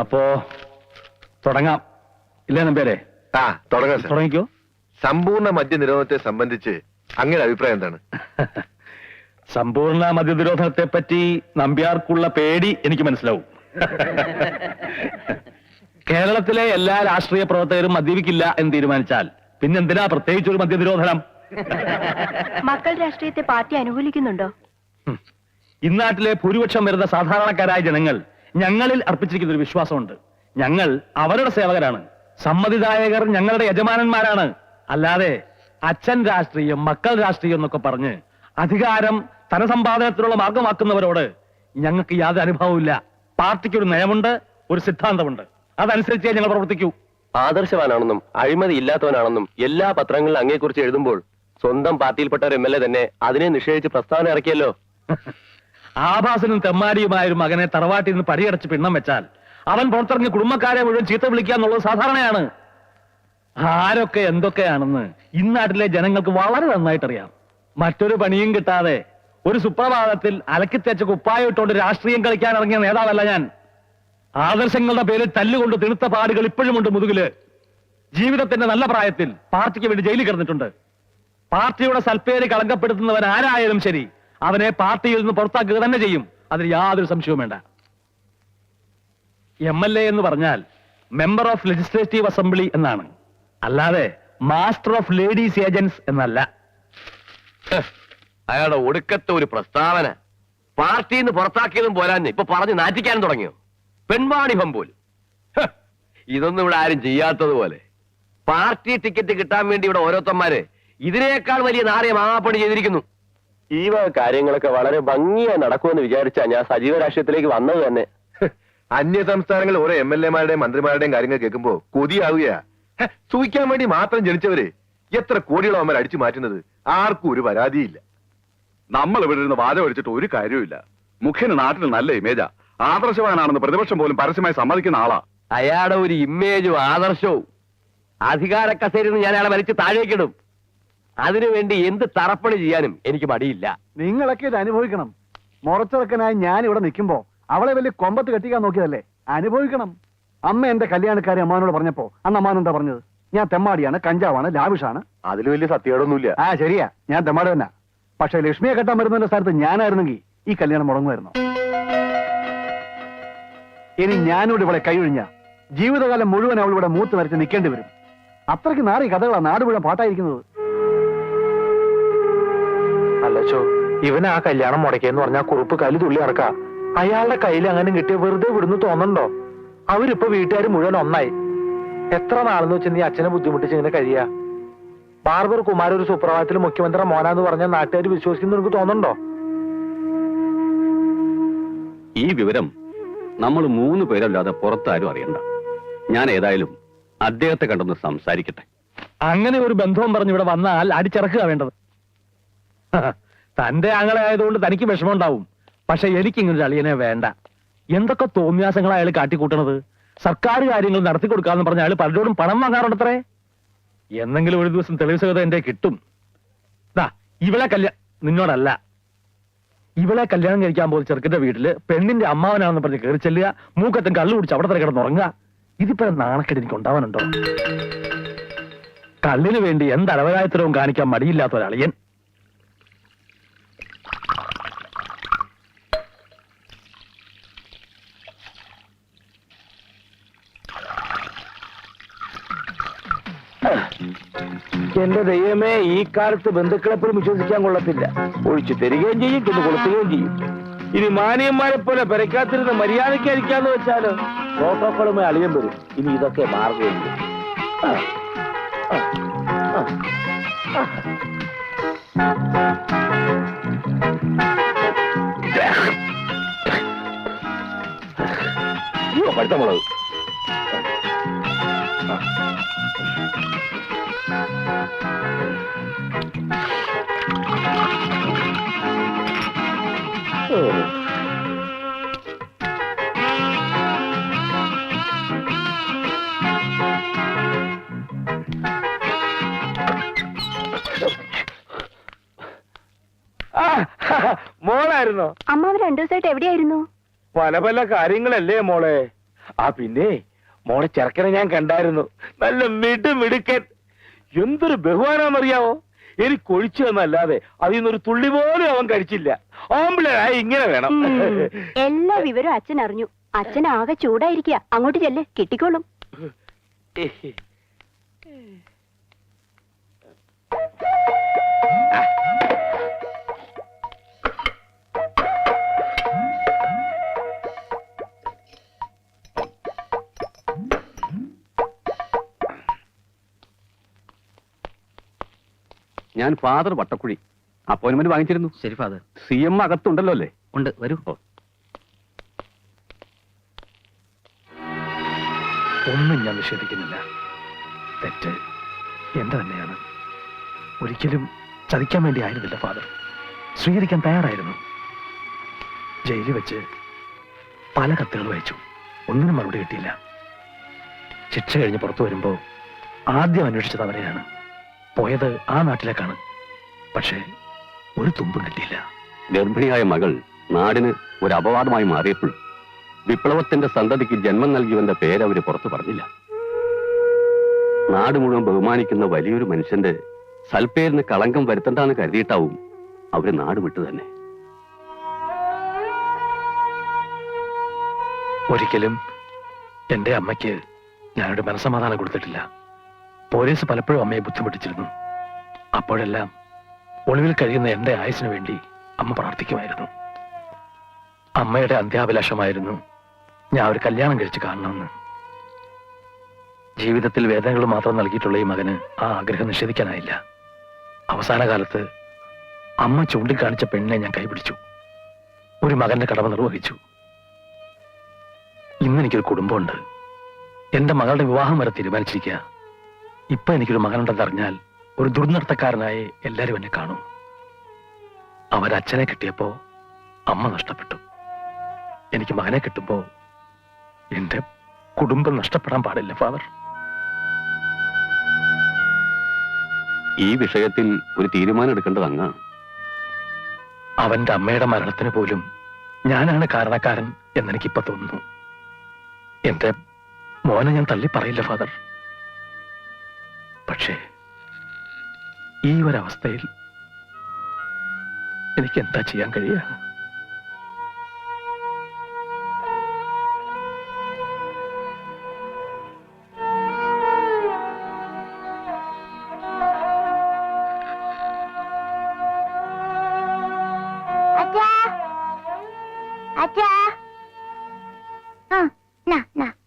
അപ്പോ തുടങ്ങാം. ഇല്ലേ നമ്പേരെ ആ തുടങ്ങാം സാർ. തുടങ്ങിക്കോ. സമ്പൂർണ മദ്യനിരോധനത്തെ സംബന്ധിച്ച് അങ്ങനെ അഭിപ്രായം എന്താണ്? സമ്പൂർണ മദ്യനിരോധനത്തെ പറ്റി നമ്പ്യാർക്കുള്ള പേടി എനിക്ക് മനസ്സിലാവും. കേരളത്തിലെ എല്ലാ രാഷ്ട്രീയ പ്രവർത്തകരും മദ്യപിക്കില്ല എന്ന് തീരുമാനിച്ചാൽ പിന്നെന്തിനാ പ്രത്യേകിച്ച് ഒരു മദ്യനിരോധനം? മക്കൾ രാഷ്ട്രീയത്തെ പാർട്ടി അനുകൂലിക്കുന്നുണ്ടോ. ഇന്നാട്ടിലെ ഭൂരിപക്ഷം വരുന്ന സാധാരണക്കാരായ ജനങ്ങൾ ഞങ്ങളിൽ അർപ്പിച്ചിരിക്കുന്ന ഒരു വിശ്വാസമുണ്ട്. ഞങ്ങൾ അവരുടെ സേവകരാണ്. സമ്മതിദായകർ ഞങ്ങളുടെ യജമാനന്മാരാണ്. അല്ലാതെ അച്ഛൻ രാഷ്ട്രീയം മക്കൾ രാഷ്ട്രീയം എന്നൊക്കെ പറഞ്ഞ് അധികാരം ധനസമ്പാദനത്തിനുള്ള മാർഗമാക്കുന്നവരോട് ഞങ്ങൾക്ക് യാതൊരു അനുഭവമില്ല പാർട്ടിക്ക് ഒരു നയമുണ്ട് ഒരു സിദ്ധാന്തമുണ്ട്. അതനുസരിച്ചേ ഞങ്ങൾ പ്രവർത്തിക്കൂ. ആദർശവാനാണെന്നും അഴിമതി ഇല്ലാത്തവനാണെന്നും എല്ലാ പത്രങ്ങളിലും അങ്ങേക്കുറിച്ച് എഴുതുമ്പോൾ സ്വന്തം പാർട്ടിയിൽപ്പെട്ട ഒരു എം എൽ എ തന്നെ അതിനെ നിഷേധിച്ച് പ്രസ്താവന ഇറക്കിയല്ലോ. ആഭാസനും തെമ്മാരിയുമായ ഒരു മകനെ തറവാട്ടിൽ നിന്ന് പടിയടച്ച് പിണ്ണം വെച്ചാൽ അവൻ പുറത്തിറങ്ങി കുടുംബക്കാരെ മുഴുവൻ ചീത്ത വിളിക്കുക എന്നുള്ളത് സാധാരണയാണ്. ആരൊക്കെ എന്തൊക്കെയാണെന്ന് ഇന്നാട്ടിലെ ജനങ്ങൾക്ക് വളരെ നന്നായിട്ടറിയാം. മറ്റൊരു പണിയും കിട്ടാതെ ഒരു സുപ്രഭാതത്തിൽ അലക്കിത്തേച്ച കുപ്പായം ഇട്ടുകൊണ്ട് രാഷ്ട്രീയം കളിക്കാൻ ഇറങ്ങിയ നേതാവല്ല ഞാൻ. ആദർശങ്ങളുടെ പേരിൽ തല്ലുകൊണ്ട് തിണുത്ത പാടുകൾ ഇപ്പോഴും ഉണ്ട് മുതുകിൽ. ജീവിതത്തിന്റെ നല്ല പ്രായത്തിൽ പാർട്ടിക്ക് വേണ്ടി ജയിലിൽ കിടന്നിട്ടുണ്ട്. പാർട്ടിയുടെ സൽപ്പേര് കളങ്കപ്പെടുത്തുന്നവൻ ആരായാലും ശരി. അവനെ പാർട്ടിയിൽ നിന്ന് പുറത്താക്കുക തന്നെ ചെയ്യും. അതിൽ യാതൊരു സംശയവും വേണ്ട. എം എൽ എ എന്ന് പറഞ്ഞാൽ മെമ്പർ ഓഫ് ലെജിസ്ലേറ്റീവ് അസംബ്ലി എന്നാണ്. അല്ലാതെ മാസ്റ്റർ ഓഫ് ലേഡീസ് ഏജൻസ് എന്നല്ല. അയാളുടെ ഒടുക്കത്തെ ഒരു പ്രസ്താവന. പാർട്ടിയിൽ നിന്ന് പുറത്താക്കിയതും പോരാന്ന് ഇപ്പൊ പറഞ്ഞ് നാറ്റിക്കാനും തുടങ്ങിയോ? പെൺവാണിഭം പോലും. ഇതൊന്നും ഇവിടെ ആരും ചെയ്യാത്തതുപോലെ പാർട്ടി ടിക്കറ്റ് കിട്ടാൻ വേണ്ടി ഇവിടെ ഓരോരുത്തന്മാര് ഇതിനേക്കാൾ വലിയ നാറിയ മാപ്പണി ചെയ്തിരിക്കുന്നു. ഈ വക കാര്യങ്ങളൊക്കെ വളരെ ഭംഗിയായി നടക്കുമെന്ന് വിചാരിച്ചാ ഞാൻ സജീവ രാഷ്ട്രീയത്തിലേക്ക് വന്നത് തന്നെ. അന്യ സംസ്ഥാനങ്ങൾ ഓരോ എം എൽ എമാരുടെയും മന്ത്രിമാരുടെയും കാര്യങ്ങൾ കേൾക്കുമ്പോ കൊതിയാവുകയാ. ഹെ, സൂഹിക്കാൻ വേണ്ടി മാത്രം ജനിച്ചവര് എത്ര കോടികളോ അമ്മ അടിച്ചു മാറ്റുന്നത്? ആർക്കും ഒരു പരാതിയില്ല. നമ്മൾ ഇവിടെ ഇരുന്ന് വാദം അടിച്ചിട്ട് ഒരു കാര്യവുമില്ല. മുഖ്യന് നാട്ടിൽ നല്ല ഇമേജാ. ആദർശവാനാണെന്ന് പ്രതിപക്ഷം പോലും പരസ്യമായി സമ്മതിക്കുന്ന ആളാ. അയാളുടെ ഒരു ഇമേജും ആദർശവും. അധികാര കസേരയിൽ നിന്ന് ഞാൻ അയാളെ വലിച്ച് താഴേക്കിടും. അതിനുവേണ്ടി എന്ത് തറപ്പണി ചെയ്യാനും എനിക്ക് മടിയില്ല. നിങ്ങളൊക്കെ ഇത് അനുഭവിക്കണം. മുറച്ചിറക്കനായി ഞാൻ ഇവിടെ നിൽക്കുമ്പോ അവളെ വലിയ കൊമ്പത്ത് കെട്ടിക്കാൻ നോക്കിയതല്ലേ? അനുഭവിക്കണം. അമ്മ എന്റെ കല്യാണക്കാരി അമ്മാനോട് പറഞ്ഞപ്പോ അന്ന് അമ്മാൻ എന്താ പറഞ്ഞത്? ഞാൻ തെമ്മാടിയാണ് കഞ്ചാവാണ് ലാവിഷാണ്. അതിൽ വലിയ സത്യകേടൊന്നുമില്ല ആ ശരിയാ. ഞാൻ തെമ്മാടി തന്നെ. പക്ഷെ ലക്ഷ്മിയെ കെട്ടാൻ വരുന്നതിന്റെ സ്ഥാനത്ത് ഞാനായിരുന്നെങ്കിൽ ഈ കല്യാണം മുടങ്ങുമായിരുന്നു. ഇനി ഞാനിവിടെ ഇവിടെ കൈയൊഴിഞ്ഞ ജീവിതകാലം മുഴുവൻ അവൾ ഇവിടെ മൂത്ത് വരച്ച് നിൽക്കേണ്ടി വരും. അത്രയ്ക്ക് നാറി കഥകളാണ് നാട് മുഴുവൻ പാട്ടായിരിക്കുന്നത്. അല്ലച്ചോ ഇവൻ ആ കല്യാണം മുടക്കിയെന്ന് പറഞ്ഞാൽ കുറുപ്പ് കലി തുള്ളി ഇറക്ക അയാളുടെ കയ്യിൽ അങ്ങനെ കിട്ടിയ വെറുതെ വിടുന്നു തോന്നണ്ടോ അവരിപ്പോ വീട്ടുകാർ മുഴുവൻ ഒന്നായി. എത്ര നാളെന്ന് വെച്ച് നീ അച്ഛനെ ബുദ്ധിമുട്ടിച്ച് ഇങ്ങനെ കഴിയാ? ബാർബർ കുമാർ ഒരു സുപ്രഭാതത്തിൽ മുഖ്യമന്ത്രി മോനാന്ന് പറഞ്ഞ നാട്ടുകാർ വിശ്വസിക്കുന്നു എനിക്ക് തോന്നണ്ടോ ഈ വിവരം നമ്മൾ മൂന്ന് പേരല്ലാതെ പുറത്താരും അറിയണ്ട. ഞാൻ ഏതായാലും അദ്ദേഹത്തെ കണ്ടൊന്ന് സംസാരിക്കട്ടെ. അങ്ങനെ ഒരു ബന്ധവും പറഞ്ഞ് ഇവിടെ വന്നാൽ അടിച്ചിറക്കുക വേണ്ടത്. തന്റെ ആങ്ങളെ ആയതുകൊണ്ട് തനിക്ക് വിഷമമുണ്ടാവും. പക്ഷെ എനിക്ക് ഇങ്ങനെ ഒരു അളിയനെ വേണ്ട. എന്തൊക്കെ തോന്നിയാസങ്ങളാ അയാൾ കാട്ടിക്കൂട്ടണത്? സർക്കാർ കാര്യങ്ങൾ നടത്തി കൊടുക്കാന്ന് പറഞ്ഞ അയാൾ പലരോടും പണം വാങ്ങാറുണ്ടത്രേ? എന്നെങ്കിലും ഒരു ദിവസം തെളിവ് സഹിതം എന്റെ കിട്ടും. ദാ ഇവളെ കല്യാണം നിന്നോടല്ല. ഇവളെ കല്യാണം കഴിക്കാൻ പോകുന്ന ചെറുക്കന്റെ വീട്ടിൽ പെണ്ണിന്റെ അമ്മാവനാണെന്ന് പറഞ്ഞ് കയറി ചെല്ലുക മൂക്കത്തും കള്ളു കുടിച്ച് അവിടെ തന്നെ കിടന്നുറങ്ങുക ഇതിപ്പോ നാണക്കേട് എനിക്ക് ഉണ്ടാവാനുണ്ടോ? കള്ളിന് വേണ്ടി എന്ത് അലവരായത്തരവും കാണിക്കാൻ മടിയില്ലാത്ത ഒരളിയൻ. എന്റെ ദൈവമേ ഈ കാലത്ത് ബന്ധുക്കളെ പോലും വിശ്വസിക്കാൻ കൊള്ളത്തില്ല. ഒഴിച്ചു തരികയും ചെയ്യും ചെന്ന് കൊടുക്കുകയും ചെയ്യും. ഇനി മാനിയന്മാരെ പോലെ പെരക്കാത്തിരുന്ന് മര്യാദയ്ക്കായിരിക്കാന്ന് വെച്ചാൽ? പ്രോട്ടോക്കോളുമായി അളിയം വരും. ഇനി ഇതൊക്കെ മാറുകയുള്ളൂ ആ, മോളായിരുന്നോ? അമ്മാവ് രണ്ടു ദിവസമായിട്ട് എവിടെയായിരുന്നു? പല പല കാര്യങ്ങളല്ലേ മോളെ. ആ പിന്നെ? മോളെ ചെറുക്കനെ ഞാൻ കണ്ടായിരുന്നു. നല്ല മിടുമിടുക്കൻ. എന്തൊരു ബഹുമാനാന്നറിയാവോ എനിക്ക് ഒഴിച്ചു എന്നല്ലാതെ അതിൽ നിന്നൊരു തുള്ളി പോലും അവൻ കഴിച്ചില്ല. ആമ്പിളായി ഇങ്ങനെ വേണം. എല്ലാ വിവരവും അച്ഛൻ അറിഞ്ഞു. അച്ഛൻ ആകെ ചൂടായിരിക്കുക. അങ്ങോട്ട് ചെല്ല്. കിട്ടിക്കോളും. ഞാൻ ഫാദർ വട്ടക്കുഴി. അപ്പോയിന്റ്മെന്റ് വാങ്ങിച്ചിരുന്നു. ശരി ഫാദർ. സി എം അകത്തുണ്ടല്ലോ അല്ലേ? ഉണ്ട്. വരൂ. ഒന്നും ഞാൻ നിഷേധിക്കുന്നില്ല. തെറ്റ് എന്റെ തന്നെയാണ് ഒരിക്കലും ചതിക്കാൻ വേണ്ടി ആയിരുന്നില്ല ഫാദർ. സ്വീകരിക്കാൻ തയ്യാറായിരുന്നു. ജയിലിൽ വെച്ച് പല കത്തുകൾ വായിച്ചു. ഒന്നിനും മറുപടി കിട്ടിയില്ല. ശിക്ഷ കഴിഞ്ഞ് പുറത്തു വരുമ്പോൾ ആദ്യം അന്വേഷിച്ചത് അവരെയാണ്. പോയത് ആ നാട്ടിലേക്കാണ്. പക്ഷേ ഒരു തുമ്പും കിട്ടിയില്ല. ഗർഭിണിയായ മകൾ നാടിന് ഒരു അപവാദമായി മാറിയപ്പോൾ വിപ്ലവത്തിന്റെ സന്തതിക്ക് ജന്മം നൽകിയവന്റെ പേര് അവർ പുറത്തു പറഞ്ഞില്ല. നാട് മുഴുവൻ ബഹുമാനിക്കുന്ന വലിയൊരു മനുഷ്യന്റെ സൽപ്പേരിന് കളങ്കം വരുത്തണ്ടെന്ന് കരുതിയിട്ടാവും അവർ നാട് വിട്ടു തന്നെ. ഒരിക്കലും എന്റെ അമ്മയ്ക്ക് ഞാനൊരു മനസ്സമാധാനം കൊടുത്തിട്ടില്ല. പോലീസ് പലപ്പോഴും അമ്മയെ ബുദ്ധിമുട്ടിച്ചിരുന്നു. അപ്പോഴെല്ലാം ഒളിവിൽ കഴിയുന്ന എന്റെ ആയുസിനു വേണ്ടി അമ്മ പ്രാർത്ഥിക്കുമായിരുന്നു. അമ്മയുടെ അന്ത്യാഭിലാഷമായിരുന്നു ഞാൻ ഒരു കല്യാണം കഴിച്ച് കാണണമെന്ന്. ജീവിതത്തിൽ വേദനകൾ മാത്രം നൽകിയിട്ടുള്ള ഈ മകന് ആ ആഗ്രഹം നിഷേധിക്കാനായില്ല. അവസാന കാലത്ത് അമ്മ ചൂണ്ടിക്കാണിച്ച പെണ്ണിനെ ഞാൻ കൈപിടിച്ചു. ഒരു മകന്റെ കടമ നിർവഹിച്ചു. ഇന്നെനിക്കൊരു കുടുംബമുണ്ട്. എന്റെ മകളുടെ വിവാഹം വരെ തീരുമാനിച്ചിരിക്കുക. ഇപ്പൊ എനിക്കൊരു മകനുണ്ടെന്നറിഞ്ഞാൽ ഒരു ദുർനടത്തക്കാരനായി എല്ലാരും എന്നെ കാണും. അവരച്ഛനെ കിട്ടിയപ്പോ അമ്മ നഷ്ടപ്പെട്ടു. എനിക്ക് മകനെ കിട്ടുമ്പോ എന്റെ കുടുംബം നഷ്ടപ്പെടാൻ പാടില്ല ഫാദർ. ഈ വിഷയത്തിൽ ഒരു തീരുമാനം എടുക്കേണ്ടത് അങ്ങാണ്. അവന്റെ അമ്മയുടെ മരണത്തിന് പോലും ഞാനാണ് കാരണക്കാരൻ എന്നെനിക്കിപ്പോ തോന്നുന്നു. എന്റെ മോനെ ഞാൻ തള്ളി പറയില്ല ഫാദർ. പക്ഷേ ഈ ഒരവസ്ഥയിൽ എനിക്ക് എന്താ ചെയ്യാൻ കഴിയുക? അച്ഛാ. അച്ഛാ. ആ